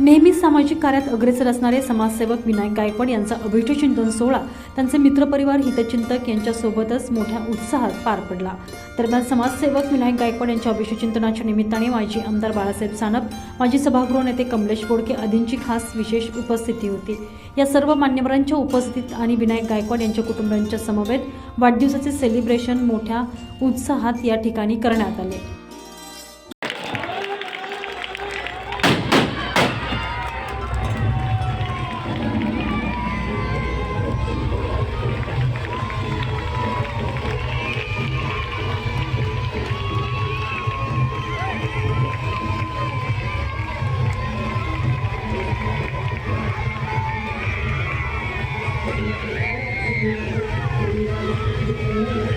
नेहमीच सामाजिक कार्यात अग्रेसर असणारे समाजसेवक विनायक गायकवाड यांचा अभिष्टचिंतन सोहळा त्यांचे मित्रपरिवार हितचिंतक यांच्यासोबतच मोठ्या उत्साहात पार पडला. दरम्यान समाजसेवक विनायक गायकवाड यांच्या अभिष्टचिंतनाच्या निमित्ताने माजी आमदार बाळासाहेब सानप माजी सभागृह नेते कमलेश बोडके आदींची खास विशेष उपस्थिती होती. या सर्व मान्यवरांच्या उपस्थितीत आणि विनायक गायकवाड यांच्या कुटुंबियांच्या समवेत वाढदिवसाचे सेलिब्रेशन मोठ्या उत्साहात या ठिकाणी करण्यात आले. Thank you.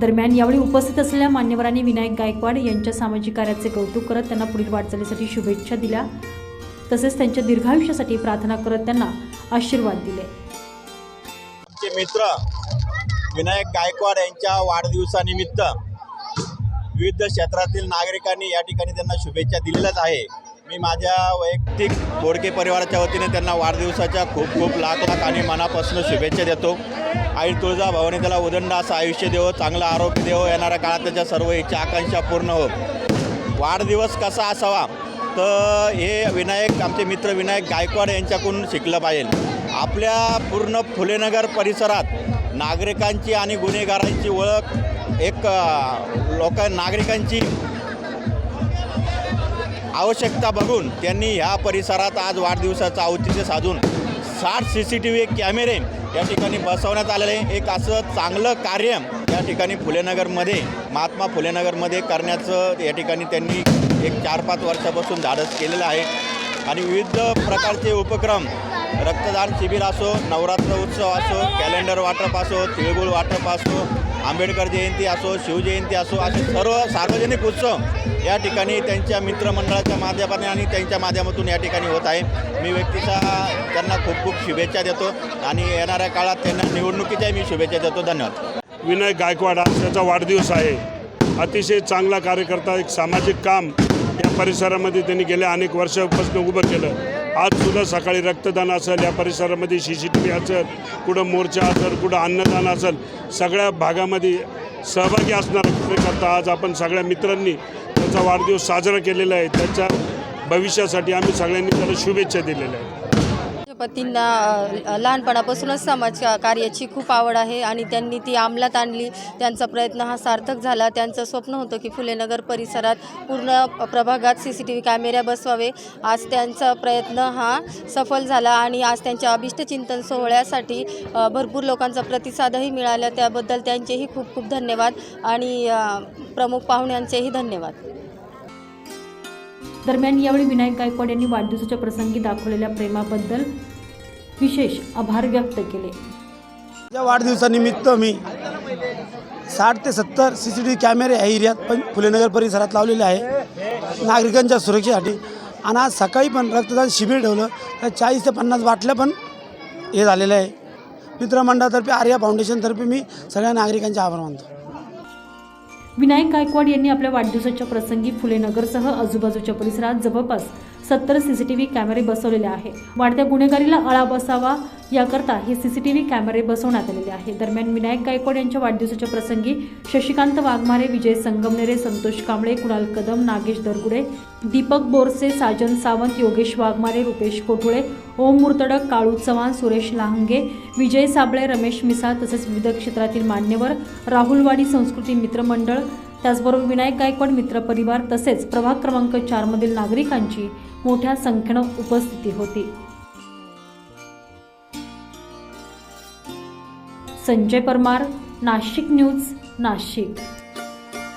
दरम्यान यावेळी उपस्थित असलेल्या मान्यवरांनी विनायक गायकवाड यांच्या सामाजिक कार्याचे कौतुक करत त्यांना पुढील वाटचालीसाठी शुभेच्छा दिल्या. तसेच त्यांच्या दीर्घायुष्यासाठी प्रार्थना करत त्यांना आशीर्वाद दिले. मित्र विनायक गायकवाड यांच्या वाढदिवसानिमित्त विविध क्षेत्रातील नागरिकांनी या ठिकाणी त्यांना शुभेच्छा दिलेल्याच आहे. मी माझ्या वैयक्तिक बोडके परिवाराच्या वतीने त्यांना वाढदिवसाच्या खूप खूप लाख लाख आणि मनापासून शुभेच्छा देतो. आई तुळजा भवानी त्याला उदंड असं आयुष्य देव चांगलं आरोग्य देव येणाऱ्या काळात त्याच्या सर्व इच्छा आकांक्षा पूर्ण हो वाढदिवस कसा असावा? तर हे विनायक आमचे मित्र विनायक गायकवाड यांच्याकडून शिकलं पाहिजे. आपल्या पूर्ण फुलेनगर परिसरात नागरिकांची आणि गुन्हेगारांची ओळख एक लोक नागरिकांची आवश्यकता बघून त्यांनी ह्या परिसरात आज वाढदिवसाचं औचित्य साधून साठ सी सी टी व्ही कॅमेरे या ठिकाणी बसवण्यात आलेलं आहे. एक असं चांगलं कार्य या ठिकाणी फुलेनगरमध्ये महात्मा फुलेनगरमध्ये करण्याचं या ठिकाणी त्यांनी एक चार पाच वर्षापासून धाडस केलेलं आहे आणि विविध प्रकारचे उपक्रम रक्तदान शिबिर असो नवरात्र उत्सव असो कॅलेंडर वाटप असो तिळगुळ वाटप असो आंबेडकर जयंती असो शिवजयंती असो असे सर्व सार्वजनिक उत्सव या ठिकाणी त्यांच्या मित्रमंडळाच्या माध्यमाने आणि त्यांच्या माध्यमातून या ठिकाणी होत आहे. मी व्यक्तीचा त्यांना खूप खूप शुभेच्छा देतो आणि येणाऱ्या काळात त्यांना निवडणुकीच्या मी शुभेच्छा देतो. धन्यवाद. विनय गायकवाड आज त्याचा वाढदिवस आहे. अतिशय चांगला कार्यकर्ता एक सामाजिक काम या परिसरामध्ये त्यांनी गेल्या अनेक वर्षापासून उभं केलं. आज सुद्धा सकाळी रक्तदान असेल या परिसरामध्ये सी सी टी व्ही असेल कुठं मोर्चा असेल कुठं अन्नदान असेल सगळ्या भागामध्ये सहभागी असणारा कार्यकर्ता आज आपण सगळ्या मित्रांनी त्याचा वाढदिवस साजरा केलेला आहे. त्याच्या भविष्यासाठी आम्ही सगळ्यांनी त्याला शुभेच्छा दिलेल्या आहेत. पतींना लहानपणापासूनच समाज का- कार्याची खूप आवड आहे आणि त्यांनी ती अंमलात आणली. त्यांचा प्रयत्न हा सार्थक झाला. त्यांचं स्वप्न होतं की फुलेनगर परिसरात पूर्ण प्रभागात सी सी टी व्ही कॅमेऱ्या बसवावे. आज त्यांचा प्रयत्न हा सफल झाला आणि आज त्यांच्या अभिष्टचिंतन सोहळ्यासाठी भरपूर लोकांचा प्रतिसादही मिळाला. त्याबद्दल त्यांचेही खूप खूप धन्यवाद आणि प्रमुख पाहुण्यांचेही धन्यवाद. दरम्यान यावेळी विनायक गायकवाड यांनी वाढदिवसाच्या प्रसंगी दाखवलेल्या प्रेमाबद्दल विशेष आभार व्यक्त केले. या वाढदिवसानिमित्त मी साठ ते सत्तर सी सी टी व्ही कॅमेरे या एरियात पण फुलेनगर परिसरात लावलेले आहे. नागरिकांच्या सुरक्षेसाठी. आणि आज सकाळी पण रक्तदान शिबिर ठेवलं. तर चाळीस ते पन्नास बाटल्या पण हे झालेलं आहे. मित्रमंडळातर्फे आर्या फाउंडेशनतर्फे मी सगळ्या नागरिकांचे आभार मानतो. विनायक गायकवाड यांनी आपल्या वाढदिवसाच्या प्रसंगी फुलेनगरसह आजूबाजूच्या परिसरात जवळपास सत्तर सीसीटीव्ही कॅमेरे बसवलेले आहे. वाढत्या गुन्हेगारीला आळा बसावा याकरता हे सीसीटीव्ही कॅमेरे बसवण्यात आलेले आहे. दरम्यान विनायक गायकवाड यांच्या वाढदिवसाच्या प्रसंगी शशिकांत वाघमारे विजय संगमनेरे संतोष कांबळे कुणाल कदम नागेश दरगुडे दीपक बोरसे साजन सावंत योगेश वाघमारे रुपेश कोठुळे ओम मुर्तडक काळू चव्हाण सुरेश लाहंगे विजय साबळे रमेश मिसाळ तसेच विविध क्षेत्रातील मान्यवर राहुलवाडी संस्कृती मित्रमंडळ त्याचबरोबर विनायक गायकवाड मित्र परिवार तसेच प्रभाग क्रमांक चारमधील नागरिकांची मोठ्या संख्येनं उपस्थिती होती. संजय परमार नाशिक न्यूज नाशिक.